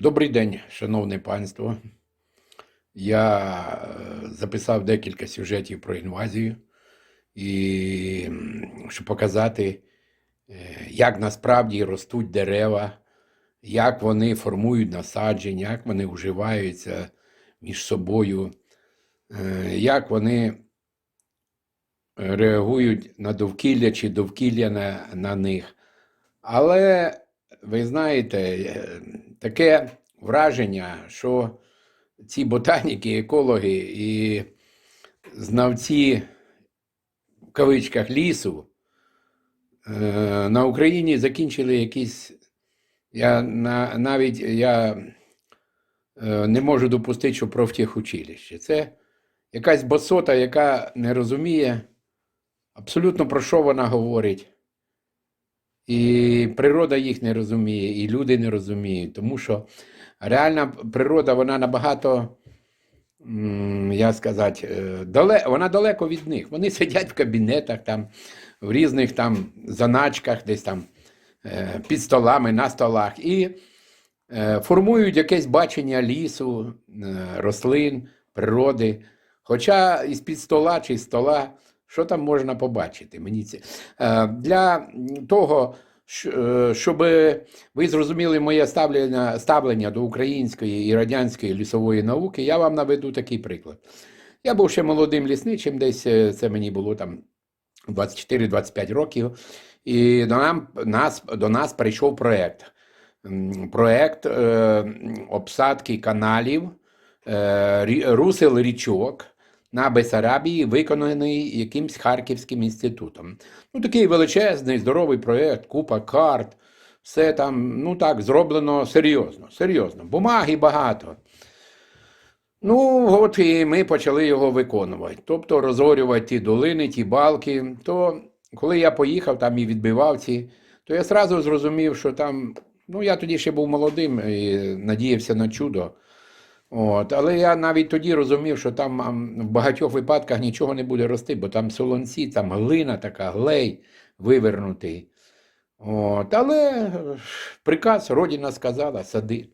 Добрий день, шановне панство. Я е, записав декілька сюжетів про інвазію, і щоб показати, е, як насправді ростуть дерева, як вони формують насадження, як вони вживаються між собою, е, як вони реагують на довкілля чи довкілля на, на них. Але ви знаєте, е, таке враження, що ці ботаніки, екологи і знавці в кавичках лісу е, на Україні закінчили якісь. Я на, навіть я е, не можу допустити, що профтехучилище. Це якась босота, яка не розуміє абсолютно про що вона говорить. І природа їх не розуміє, і люди не розуміють, тому що реальна природа, вона набагато, як сказати, е, дале, вона далеко від них. Вони сидять в кабінетах, там, в різних там заначках, десь там е, під столами, на столах, і е, формують якесь бачення лісу, рослин, природи. Хоча із-під стола чи з стола, що там можна побачити? Мені це для того, е, щоб ви зрозуміли моє ставлення, ставлення до української і радянської лісової науки, я вам наведу такий приклад. Я був ще молодим лісничим, десь е, це мені було там 24-25 років, і до, нам, нас, до нас прийшов проєкт. Проєкт е, обсадки каналів, е, русел річок на Бесарабії, виконаний якимсь Харківським інститутом. Ну, такий величезний, здоровий проєкт, купа карт, все там, ну так, зроблено серйозно, серйозно. Бумаги багато. Ну, от і ми почали його виконувати. Тобто розорювати ті долини, ті балки. То коли я поїхав там і відбивав ці, то я одразу зрозумів, що там, ну я тоді ще був молодим і надіявся на чудо. От, але я навіть тоді розумів, що там в багатьох випадках нічого не буде рости, бо там солонці, там глина така, глей вивернутий. От, але приказ Родина сказала, сади.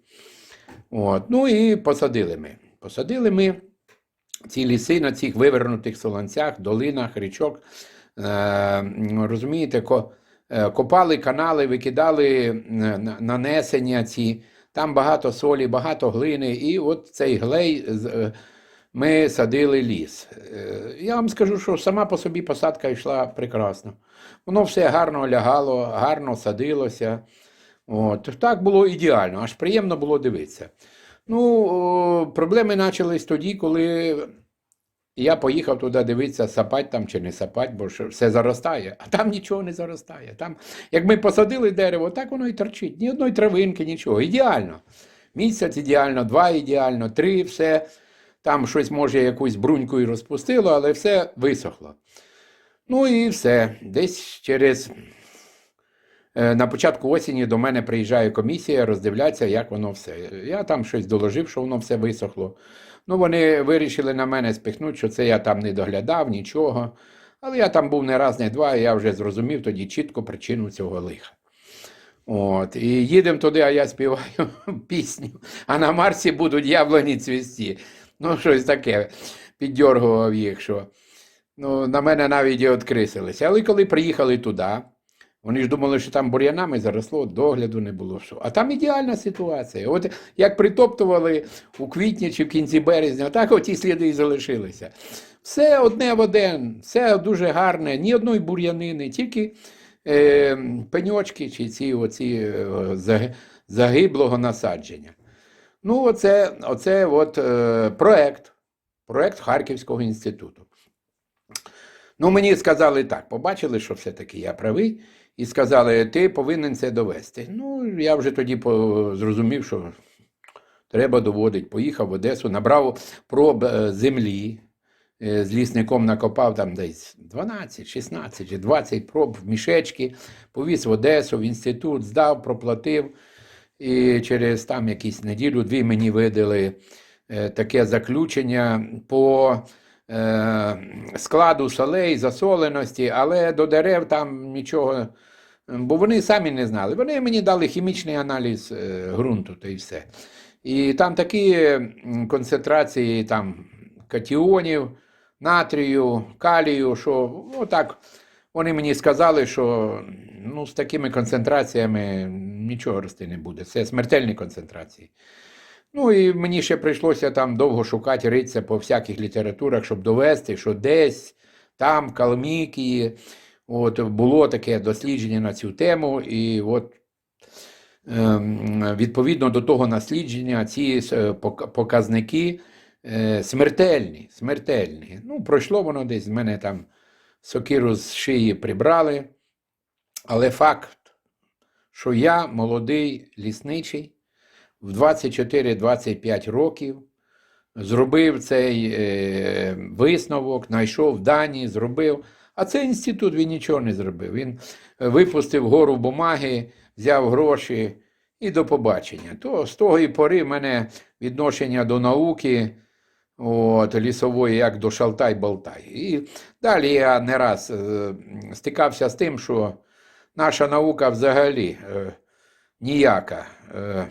От, ну і посадили ми. Посадили ми ці ліси на цих вивернутих солонцях, долинах, річок. Е, розумієте, е, копали канали, викидали нанесення ці. Там багато солі, багато глини, і от цей глей е, ми садили ліс. Е, Я вам скажу, що сама по собі посадка йшла прекрасно. Воно все гарно лягало, гарно садилося. От, так було ідеально, аж приємно було дивитися. Ну, проблеми почались тоді, коли я поїхав туди дивитися, сапать там чи не сапать, бо все заростає, а там нічого не заростає. Там, як ми посадили дерево, так воно і торчить. Ні одної травинки, нічого. Ідеально. Місяць ідеально, два ідеально, три, все. Там щось, може, якусь бруньку і розпустило, але все висохло. Ну і все. Десь через. Е, На початку осені до мене приїжджає комісія, роздивляться, як воно все. Я там щось доложив, що воно все висохло. Ну, вони вирішили на мене спихнути, що це я там не доглядав, нічого. Але я там був не раз, не два, і я вже зрозумів тоді чітко причину цього лиха. От, і їдемо туди, а я співаю пісню, а на Марсі будуть яблуні цвісті. Ну, щось таке піддьоргував їх, що ну, на мене навіть і открисилися. Але коли приїхали туди, вони ж думали, що там бур'янами заросло, догляду не було. Що. А там ідеальна ситуація. От як притоптували у квітні чи в кінці березня, так оті сліди і залишилися. Все одне в один, все дуже гарне, ні одної бур'янини, тільки е, пеньочки чи ці оці е, загиблого насадження. Ну, оце, оце от, е, проект, проект Харківського інституту. Ну, мені сказали так, побачили, що все-таки я правий, і сказали, ти повинен це довести. Ну, я вже тоді зрозумів, що треба доводити. Поїхав в Одесу, набрав проб е, землі, е, з лісником накопав там десь 12, 16 чи 20 проб в мішечки, повіз в Одесу, в інститут, здав, проплатив. І через там якісь неділю-дві мені видали е, таке заключення по складу солей, засоленості, але до дерев там нічого Бо вони самі не знали. Вони мені дали хімічний аналіз е, ґрунту та й все. І там такі концентрації там, катіонів, натрію, калію, що отак вони мені сказали, що ну, з такими концентраціями нічого рости не буде. Це смертельні концентрації. Ну і мені ще прийшлося там довго шукати, ритися по всяких літературах, щоб довести, що десь там, в Калмікії, от, було таке дослідження на цю тему, і от ем, відповідно до того наслідження ці е, показники е, смертельні, смертельні. Ну, пройшло воно десь з мене там сокиру з шиї прибрали, але факт, що я молодий лісничий в 24-25 років зробив цей е, висновок, знайшов дані, зробив. А цей інститут він нічого не зробив. Він е, випустив гору бумаги, взяв гроші і до побачення. То з того і пори в мене відношення до науки от, лісової, як до шалтай-болтай. І далі я не раз е, стикався з тим, що наша наука взагалі е, ніяка. Е,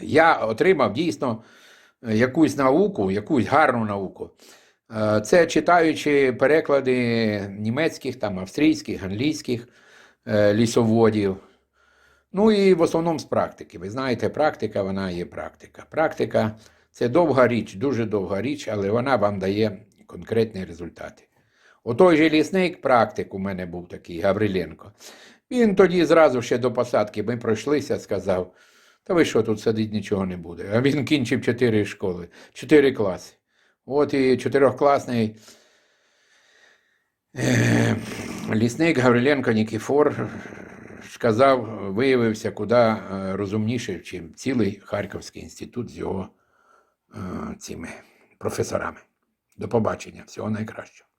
я отримав дійсно е, якусь науку, якусь гарну науку. Е, Це читаючи переклади німецьких, там, австрійських, англійських е, лісоводів. Ну і в основному з практики. Ви знаєте, практика вона є практика. Практика це довга річ, дуже довга річ, але вона вам дає конкретні результати. Отой же лісник, практик у мене був такий Гавриленко. Він тоді зразу ще до посадки ми пройшлися, сказав. Та ви що, тут сидить нічого не буде. А він кінчив чотири школи, чотири класи. От і чотирьохкласний е, лісник Гавриленко Нікіфор сказав, виявився куди е, розумніший, ніж цілий Харківський інститут з його е, цими професорами. До побачення, всього найкращого.